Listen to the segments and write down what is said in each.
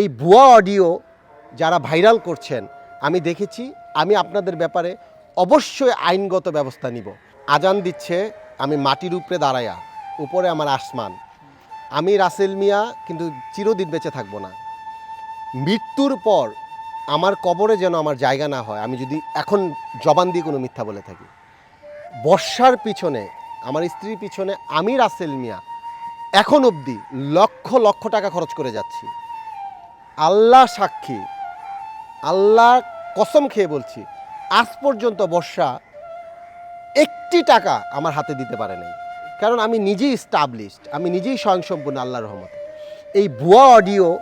এই ভুয়া অডিও যারা ভাইরাল করছেন, আমি দেখেছি, আমি আপনাদের ব্যাপারে অবশ্যই আইনগত ব্যবস্থা নিব। আজান দিচ্ছে, আমি মাটির উপরে দাঁড়ায়া, উপরে আমার আসমান। আমি রাসেল মিয়া, কিন্তু চিরদিন বেঁচে থাকব না। মৃত্যুর পর আমার কবরে যেন আমার জায়গা না হয়, আমি যদি এখন জবান দিয়ে কোনো মিথ্যা বলে থাকি। বর্ষার পিছনে, আমার স্ত্রীর পিছনে আমি রাসেল মিয়া, এখন অবধি লক্ষ লক্ষ টাকা খরচ করে যাচ্ছি। আল্লাহ সাক্ষী। আল্লাহ কসম খেয়ে বলছি, আজ পর্যন্ত বর্ষা একটি টাকা আমার হাতে দিতে পারে নাই। কারণ আমি নিজেই স্টাবলিশড আমি নিজেই স্বয়ংসম্পূর্ণ আল্লাহ রহমতে। এই ভুয়া অডিও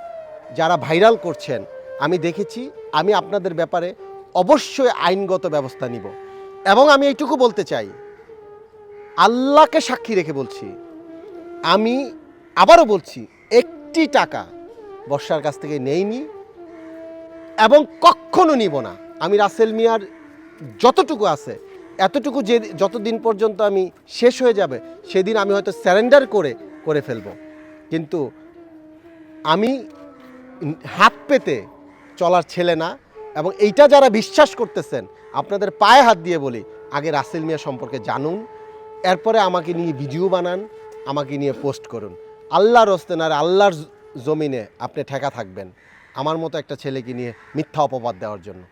যারা ভাইরাল করছেন, আমি দেখেছি, আমি আপনাদের ব্যাপারে অবশ্যই আইনগত ব্যবস্থা নিব। এবং আমি এইটুকু বলতে চাই, আল্লাহকে সাক্ষী রেখে বলছি, আমি আবারও বলছি, একটি টাকা বর্ষার কাছ থেকে নেইনি এবং কখনো নিব না। আমি রাসেল মিয়ার যতটুকু আছে, এতটুকু যে যতদিন পর্যন্ত আমি শেষ হয়ে যাবে, সেদিন আমি হয়তো স্যারেন্ডার করে করে ফেলব। কিন্তু আমি হাত পেতে চলার ছেলে না এবং এইটা যারা বিশ্বাস করতেছেন, আপনাদের পায়ে হাত দিয়ে বলি, আগে রাসেল মিয়া সম্পর্কে জানুন, এরপরে আমাকে নিয়ে ভিডিও বানান, আমাকে নিয়ে পোস্ট করুন। আল্লাহর রস্তেনার আল্লাহর জমিনে আপনি ঠেকা থাকবেন। আমার মতো একটা ছেলেকে নিয়ে মিথ্যা অপবাদ দেওয়ার জন্য।